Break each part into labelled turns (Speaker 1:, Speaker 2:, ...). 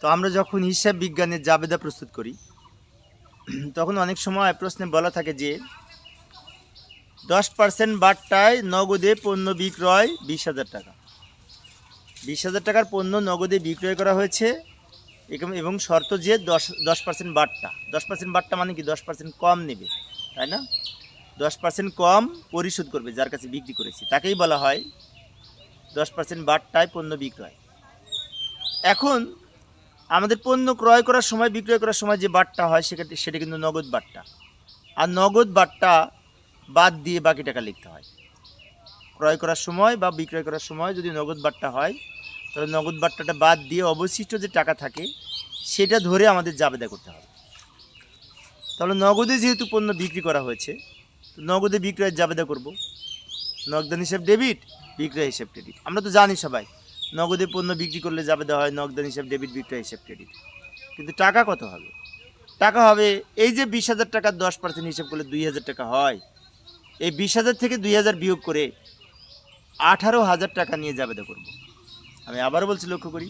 Speaker 1: তো আমরা যখন হিসাব বিজ্ঞানের জাবেদা প্রস্তুত করি, তখন অনেক সময় প্রশ্নে বলা থাকে যে, দশ পার্সেন্ট বাট্টায় নগদে পণ্য বিক্রয় বিশ হাজার টাকা। বিশ হাজার টাকার পণ্য নগদে বিক্রয় করা হয়েছে এবং- শর্ত যে দশ দশ পার্সেন্ট বাট্টা। দশ পার্সেন্ট বাট্টা মানে কি? দশ পার্সেন্ট কম নেবে, তাই না? দশ পার্সেন্ট কম পরিশোধ করবে যার কাছে বিক্রি করেছি। তাকেই বলা হয় দশ পার্সেন্ট বাট্টায় পণ্য বিক্রয়। এখন আমাদের পণ্য ক্রয় করার সময়, বিক্রয় করার সময় যে বাট্টা হয় সেটা সেটা কিন্তু নগদ বাট্টা। আর নগদ বাট্টা বাদ দিয়ে বাকি টাকা লিখতে হয়। ক্রয় করার সময় বা বিক্রয় করার সময় যদি নগদ বাট্টা হয়, তাহলে নগদ বাট্টাটা বাদ দিয়ে অবশিষ্ট যে টাকা থাকে, সেটা ধরে আমাদের জাবেদা করতে হবে। তাহলে নগদে যেহেতু পণ্য বিক্রি করা হয়েছে, তো নগদে বিক্রয়ের জাবেদা করব। নগদান হিসাব ডেবিট, বিক্রয় হিসাব ক্রেডিট। আমরা তো জানি সবাই। নগদে পণ্য বিক্রি করলে জাবেদা হয় নগদান হিসাব ডেবিট বিক্রয় হিসাব ক্রেডিট কিন্তু টাকা কত হবে? টাকা হবে, এই যে বিশ হাজার টাকার দশ পার্সেন্ট হিসাব করলে দুই হাজার টাকা হয়, এই বিশ হাজার থেকে দুই হাজার বিয়োগ করে আঠারো হাজার টাকা নিয়ে জাবেদা করব। আমি আবারও বলছি, লক্ষ্য করি,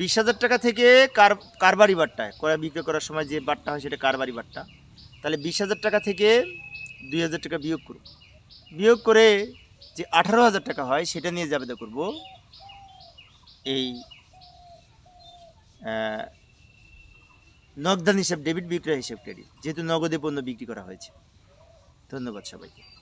Speaker 1: বিশ হাজার টাকা থেকে কার, কারবারি বাট্টায় ক্রয় বিক্রয় করার সময় যে বাট্টা হয় সেটা কারবারি বাট্টা। তাহলে বিশ হাজার টাকা থেকে দুই হাজার টাকা বিয়োগ করব। বিয়োগ করে যে আঠারো হাজার টাকা হয় সেটা নিয়ে জাবেদা করব এই নগদান হিসাব, ডেবিট বিক্রয় হিসাব ক্রেডিট যেহেতু নগদে পণ্য বিক্রি করা হয়েছে। ধন্যবাদ সবাইকে।